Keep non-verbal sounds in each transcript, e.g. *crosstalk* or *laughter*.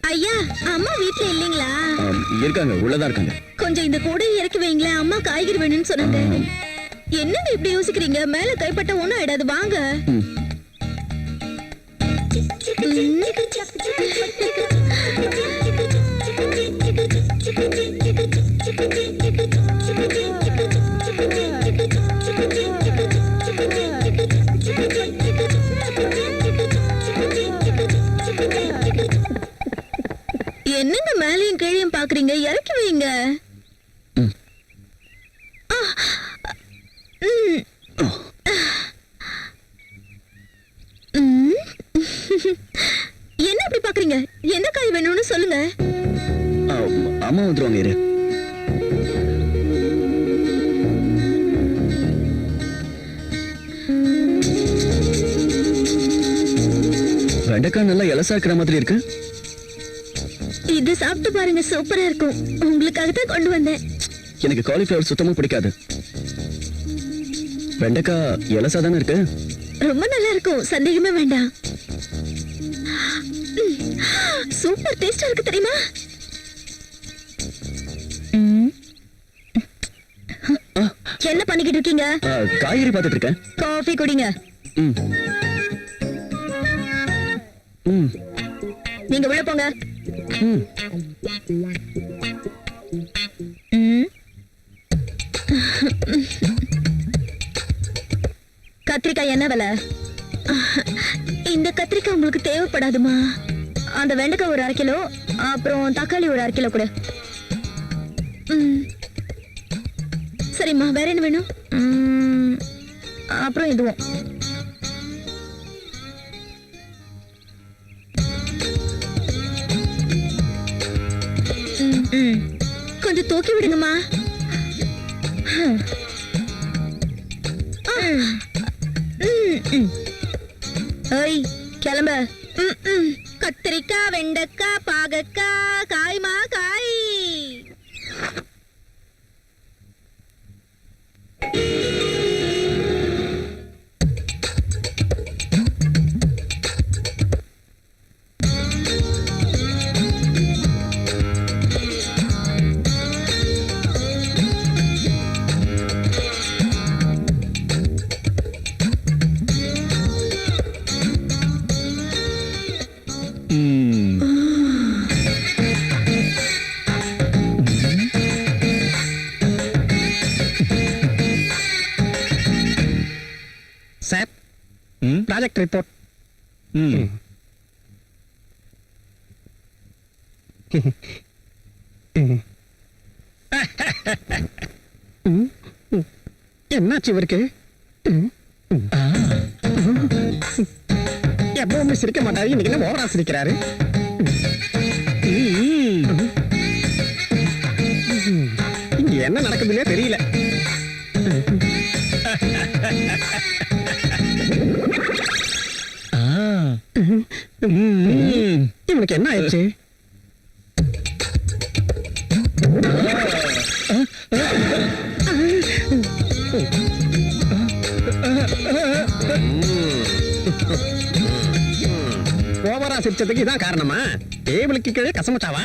ஐயா அம்மா வீட்ல இல்லீங்களா? இருக்காங்க உள்ளதா இருக்காங்க. கொஞ்சம் இந்த கூடையை இறக்கி வைங்களேன் அம்மா காய்கறி வேணும்னு சொன்னாங்க. என்னங்க இப்படி யோசிக்கிறீங்க? மேல கைப்பட்ட ஒண்ணும் ஆயிடாது வாங்க. ம். பாக்குறீங்க இறக்கி வைங்க. என்ன அப்படி பாக்குறீங்க? எந்த காய் வேணும்னு சொல்லுங்க. அம்மா வந்துருவாங்க இரு. வெண்டைக்காய் நல்லா இலசா இருக்கிற மாதிரி இருக்கு. இது சாப்பிட்டு பாருங்க சூப்பரா இருக்கும். உங்களுக்காக தான் கொண்டு வந்தேன். எனக்கு காலிஃபிளவர் சுத்தமா பிடிக்காது. வெண்டைக்காய் இலசா தானே இருக்கு? ரொம்ப நல்லா இருக்கும் சந்தேகமே வேண்டாம். சூப்பர் டேஸ்டா இருக்கு தெரியுமா? என்ன பண்ணிக்கிட்டு இருக்கீங்க? காய்கறி பார்த்துட்டு இருக்கேன். காஃபி குடிங்க. நீங்க உள்ள போங்க. கத்திரிக்காய் என்ன விலை? இந்த கத்திரிக்காய் உங்களுக்கு தேவைப்படாதுமா. அந்த வெண்டைக்காய் ஒரு அரை கிலோ அப்புறம் தக்காளி ஒரு அரை கிலோ கூட. ம். சரிம்மா வேற என்ன வேணும்? அப்புறம் இதுவும் கொஞ்சம் தூக்கி விடுங்கம்மா. ம். கிளம்ப. ம், ம். கத்திரிக்காய் வெண்டைக்காய் பாகக்காய் காய்மா காய். ப்ராஜெக்ட் ரிப்போர்ட் ம் என்னாச்சு இவருக்கு? ம். எப்பவுமே சிரிக்க மாட்டாரு இன்னைக்கு என்ன ஓவரா சிரிக்கிறாரு? இங்க என்ன நடக்குதுன்னே தெரியல. இவனுக்கு என்ன ஆயிடுச்சு? ஓவரா சிரிச்சதுக்கு இதான் காரணமா? டேபிளுக்கு கீழே கசமச்சாவா?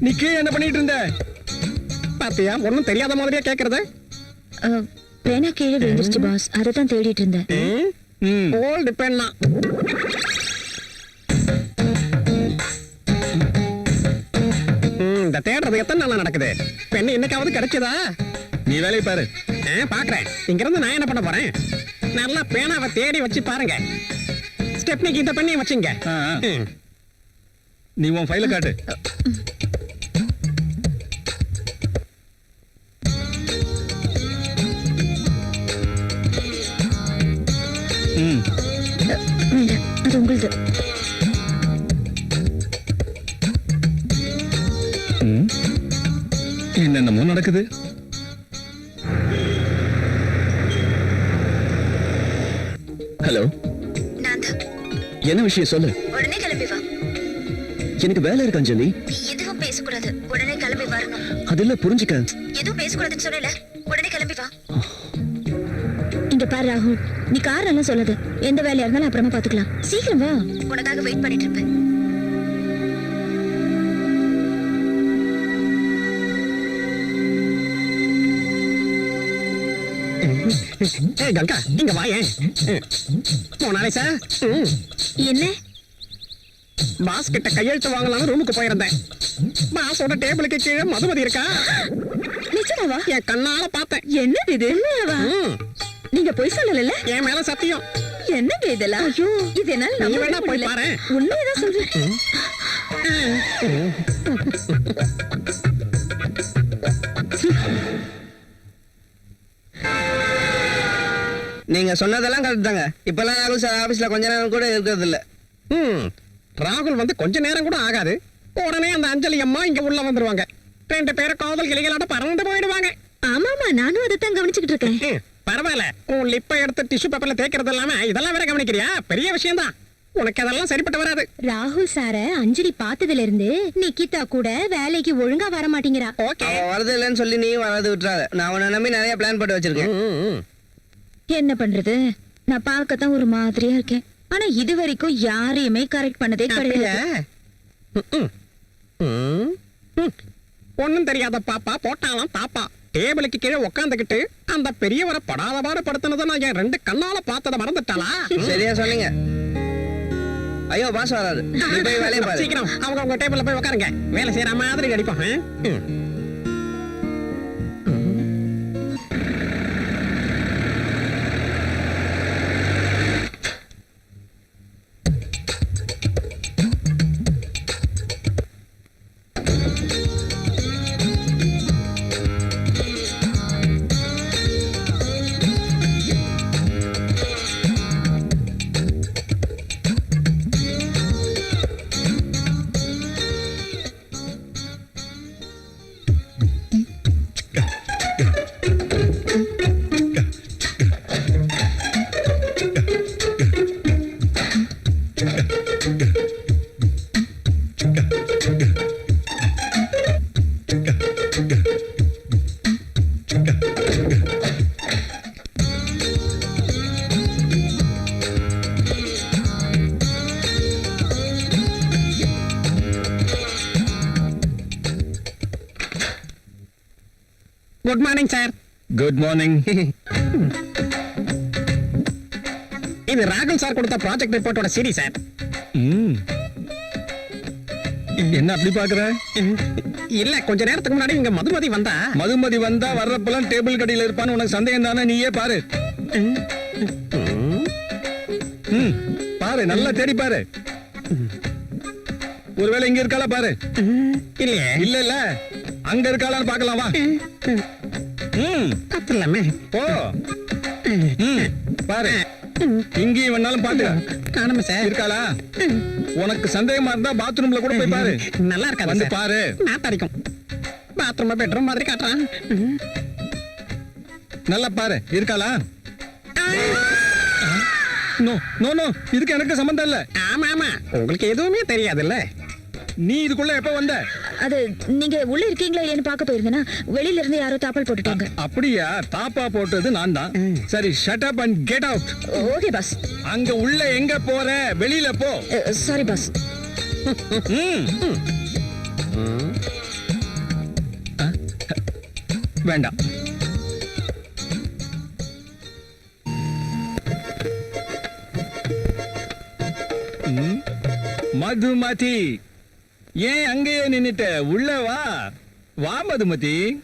நீ கீழே என்ன பண்ணிட்டு இருந்த? பாத்தியா ஒண்ணும் தெரியாத மாதிரியே கேக்குறது? பேனா கீழே விழுந்துருச்சு பாஸ். அதை தான் தேடிட்டு இருந்தேன். ம். ஓல்டு இந்த தேடுறது எத்தனை நாளா நடக்குது? பெண்ணு என்னைக்காவது கிடைச்சதா? நீ வேலையை பாரு. பாக்குறேன். இங்க இருந்து நான் என்ன பண்ண போறேன்? நல்லா பேனாவை தேடி வச்சு பாருங்க. ஸ்டெப்னிக்கு இந்த பெண்ணையும் வச்சுங்க. நீ உன் ஃபைல காட்டு. அது உங்களுது. நடக்குது? ஹலோ நான் தான் என்ன விஷயம் சொல்லு? உடனே கிளம்பி வா. எனக்கு வேலை இருக்கு அஞ்சலி. நீ எதுவும் பேசக்கூடாது. உடனே கிளம்பி வரணும். அதில் புரிஞ்சுக்க. எதுவும் பேசக்கூடாதுன்னு சொல்லல. உடனே கிளம்பி வா. இங்க பாரு ராகுல். நீ காரணம் எல்லாம் சொல்லாத. எந்த வேலையா இருந்தாலும் அப்புறமா பாத்துக்கலாம் சீக்கிரம் வா. உனக்காக வெயிட் பண்ணிட்டு இருப்பேன். ஏய் கங்கா இங்க வாயேன் மோனாலிசா ம். என்ன? பாஸ் கிட்ட கையெழுத்து வாங்கலாம்னு ரூமுக்கு போயிருந்தேன். பாஸோட டேபிளுக்கு கீழே மதுமதி இருக்கா? நிஜமாவா? என் கண்ணால பார்த்தேன். என்னது இது. நீங்க பொய் சொல்லல என் மேல சத்தியம். என்னங்க இதெல்லாம்? ஐயோ. இது என்னால நீ நம்பவே வேணா போய். பாரேன். உண்மையதான் சொல்றேன். நீங்க சொன்னதெல்லாம் கரெக்ட் தாங்க. இப்பெல்லாம் ராகுல் சார் ஆபீஸ்ல கொஞ்ச நேரம் கூட இருக்கிறது இல்ல ம். ராகுல் வந்து கொஞ்ச நேரம் கூட ஆகாது. உடனே அந்த அஞ்சலி அம்மா இங்க உள்ள வந்துருவாங்க. ரெண்டு பேரும் காதல் கிளிகளாட்ட பறந்து போயிடுவாங்க. ஆமாமா நானும் அதைத்தான் கவனிச்சுக்கிட்டு இருக்கேன். பரவாயில்ல. உன் லிப்பை எடுத்து டிஷ்யூ பேப்பர்ல தேய்க்கிறது இல்லாம இதெல்லாம் வேற கவனிக்கிறியா? பெரிய விஷயம் தான் உனக்கு அதெல்லாம் சரிப்பட்டு வராது. ராகுல் சார அஞ்சலி பார்த்ததுல இருந்து நிக்கிதா கூட வேலைக்கு ஒழுங்கா வர மாட்டேங்கிறா ஓகே வரது இல்லைன்னு சொல்லி நீ வரது விட்டுறாத. நான் உன்னை நம்பி நிறைய பிளான் போட்டு வச்சிருக்கேன். என்ன பண்றது? நான் பார்க்கத்தான் ஒரு மாதிரியா இருக்கேன். ஆனா இது வரைக்கும் யாரையுமே கரெக்ட் பண்ணதே கிடையாது. ஒன்னும் தெரியாத பாப்பா போட்டாலாம் தாப்பா டேபிளுக்கு கீழே உக்காந்துக்கிட்டு அந்த பெரியவரை படாத பாடு படுத்தினதை நான் என் ரெண்டு கண்ணால பார்த்ததை மறந்துட்டாளா? சரியா சொன்னீங்க ஐயோ பாஸ் வராது. நீ போய் வேலையை பாரு. சீக்கிரம். அவங்க அவங்க டேபிள்ல போய் உட்காருங்க வேலை செய்யற மாதிரி நடிப்போம் ஆ? ம். Good morning sir good morning இது ராகுல் சார் கொடுத்த ப்ராஜெக்ட் ரிப்போர்ட்டோட சீரி சார் என்ன அப்படி பாக்குற இல்ல கொஞ்ச நேரத்துக்கு முன்னாடி இங்க மதுமதி வந்தா. மதுமதி வந்தா வர்றப்பெல்லாம் டேபிள் கடையில இருப்பான்னு உனக்கு சந்தேகம் தானே? நீயே பாரு. ம், பாரு நல்லா தேடி பாரு. ஒருவேளை இங்க இருக்காளா பாரு. இல்லையே. இல்ல இல்ல. அங்க இருக்காளான்னு பார்க்கலாம் வா. ம். கத்துலாமே போ. ம். பாரு. இங்கேயும் வேணாலும் பாத்து காணுமே சார். இருக்காளா? உனக்கு சந்தேகமா இருந்தா பாத்ரூம்ல கூட போய் பாரு. நல்லா இருக்காது வந்து. பாரு. நாத்தம் அடிக்கும் பாத்ரூம் பெட்ரூம் மாதிரி காட்டுறான். நல்லா பாரு. இருக்காளா? No no no. இதுக்கு எனக்கு சம்பந்தம் இல்ல. ஆமா ஆமா. உங்களுக்கு எதுவுமே தெரியாதுல்ல. நீ இதுக்குள்ள எப்ப வந்த? அது நீங்க உள்ள இருக்கீங்களா இல்லையான்னு பார்க்க போயிருந்தேனா வெளியில இருந்து யாரோ தாப்பல் போட்டுட்டாங்க. அப்படியா? தாப்பா போட்டது நான் தான் சரி shut up and get out okay boss அங்க உள்ள எங்க போற? வெளியில போ. Sorry boss? வேண்டாம். மதுமதி. ஏன் அங்கேயே நின்னுட்ட? உள்ள வா. வா மதுமதி.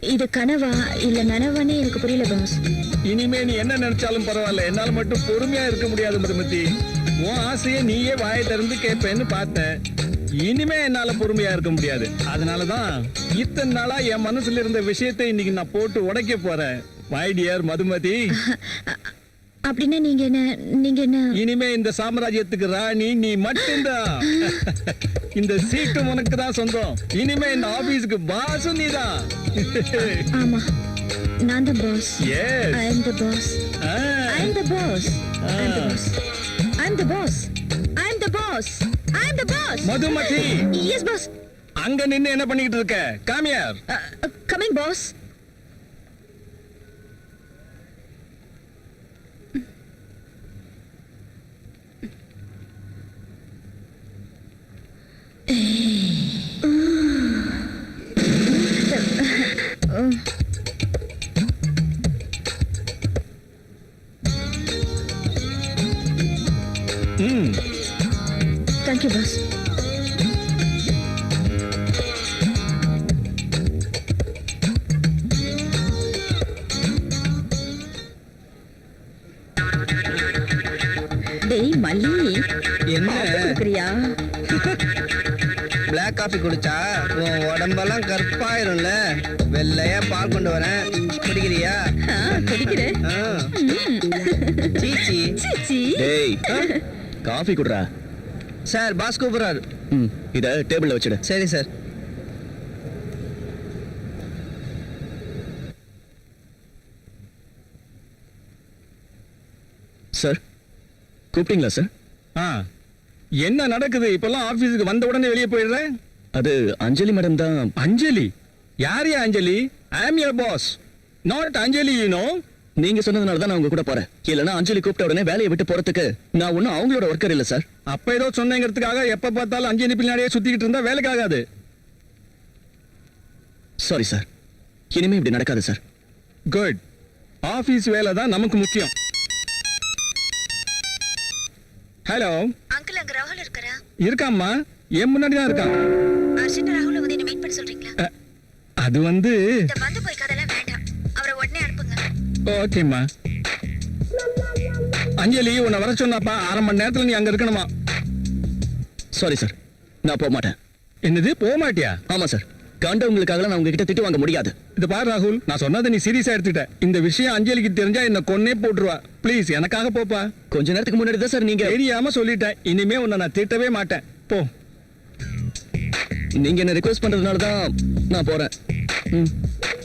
இது கனவா இல்ல நனவானே எனக்கு புரியல பாஸ் இனிமே நீ என்ன நினைச்சாலும் பரவாயில்ல. என்னால மட்டும் பொறுமையா இருக்க முடியாது மதுமதி. உன் ஆசையை நீயே வாயை திறந்து கேட்பேன்னு பார்த்தேன். இனிமே என்னால பொறுமையா இருக்க முடியாது. அதனாலதான் இத்தனை நாளா என் மனசுல இருந்த விஷயத்தை இன்னைக்கு நான் போட்டு உடைக்க போறேன். My dear Madhumathi. அப்படின்னா நீங்க என்ன நீங்க என்ன? இனிமே இந்த சாம்ராஜ்யத்துக்கு ராணி நீ மட்டும்தான். *laughs* இந்த சீட்டும் உனக்கு தான் சொந்தம். இனிமே இந்த ஆபீஸ்க்கு பாசும் நீதான். ஆமா. நான் தான் boss yes I am the boss I am the boss I am the boss I am the boss I am the boss I am the boss Madhumathi. Yes boss அங்க நின்னு என்ன பண்ணிட்டு இருக்க? காமியார் கமிங் பாஸ் மல்லி. என்ன? குடுக்குறியா? Black coffee குடிச்சா உன் உடம்பெல்லாம் கற்பாயிரும்ல வெள்ளையா பால் கொண்டு வரேன். குடிக்கிறியா? ஆ, குடிக்கிறேன். சீச்சி. சீச்சி. டேய் காஃபி குடுறா. சார் பாஸ் கூப்பிடுறாரு. ம் இத டேபிள்ல வச்சிடு. சரி சார். சார் கூப்பிட்டீங்களா சார் ஆ. என்ன நடக்குது? இப்பெல்லாம் ஆபீஸுக்கு வந்த உடனே வெளியே போயிடுற? அது அஞ்சலி மேடம் தான். அஞ்சலி? யார் yeah Anjali? I am your boss not Anjali you know நீங்க சொன்னதுனால தான் நான் உங்க கூட போறேன். இல்லனா அஞ்சலி கூப்பிட்ட உடனே வேலையை விட்டு போறதுக்கு நான் ஒன்னும் அவங்களோட ஒர்க்கர் இல்ல சார் அப்ப ஏதோ சொன்னேங்கிறதுக்காக எப்ப பார்த்தாலும் அஞ்சலி பின்னாடியே சுத்திக்கிட்டு இருந்தா வேலைக்கு ஆகாது. சாரி சார் இனிமே இப்படி நடக்காது சார் குட் ஆபீஸ் வேலை தான் நமக்கு முக்கியம். ஹலோ அங்கிள் அங்க ராகுல் இருக்காரா? இருக்காம்மா. என் முன்னாடி தான் இருக்கான். அர்ஜென்ட் ராகுல வந்து என்ன மீட் பண்ண சொல்றீங்களா? அது வந்து இந்த வந்து போய் கதெல்லாம் வேண்டாம். அவரை உடனே அனுப்புங்க. ஓகேம்மா. அஞ்சலி உன்னை வர சொன்னாப்பா. அரை மணி நேரத்துல நீ அங்க இருக்கணுமா? சாரி சார் நான் போக மாட்டேன். என்னது? போக மாட்டியா? ஆமா சார் கண்டவங்களுக்காக நான் உங்ககிட்ட திட்டு வாங்க முடியாது. இது பாரு ராகுல் நான் சொன்னதை நீ சீரியஸா எடுத்துட்ட. இந்த விஷயம் அஞ்சலிக்கு தெரிஞ்சா என்ன கொன்னே போட்டுருவா. ப்ளீஸ் எனக்காக போப்பா. கொஞ்ச நேரத்துக்கு முன்னாடி தான் சார் நீங்க தெரியாம சொல்லிட்டேன். இனிமே உன்னை நான் திட்டவே மாட்டேன். போ. நீங்க என்ன ரிக்வெஸ்ட் பண்றதுனால தான் நான் போறேன்.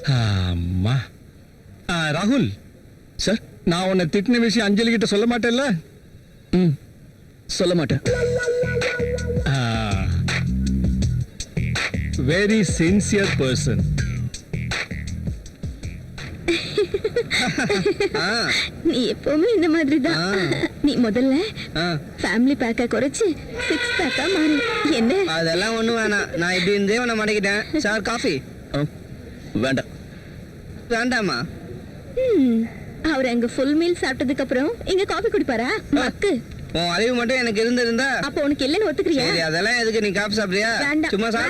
ஆமா. ராகுல். சார்? நான் உன்னை திட்டின விஷயம் அஞ்சலி கிட்ட சொல்ல மாட்டேன்ல? ம். சொல்ல மாட்டேன். வெரி சின்சியர் பர்சன் ஆ. நீ எப்பவுமே இந்த மாதிரி தான். நீ முதல்ல ஆ. ஃபேமிலி பேக்கை குறைச்சு சிக்ஸ் பேக்கா மாறு. என்ன? அதெல்லாம் ஒண்ணும் வேணாம். நான் இப்படி இருந்தே உன்னை மடக்கிட்டேன். சார் காஃபி வேண்டாம். வேண்டாமா? அவர் அங்க ஃபுல் மீல் சாப்பிட்டதுக்கு அப்புறம் இங்க காஃபி குடிப்பாரா? மக்கு. உன் அறிவு மட்டும் எனக்கு இருந்திருந்தா அப்போ உனக்கு இல்லைன்னு ஒத்துக்கிறியா? சரி அதெல்லாம் எதுக்கு நீ காஃபி சாப்பிடுறியா? வேண்டாம். சும்மா சாப்பிட்டு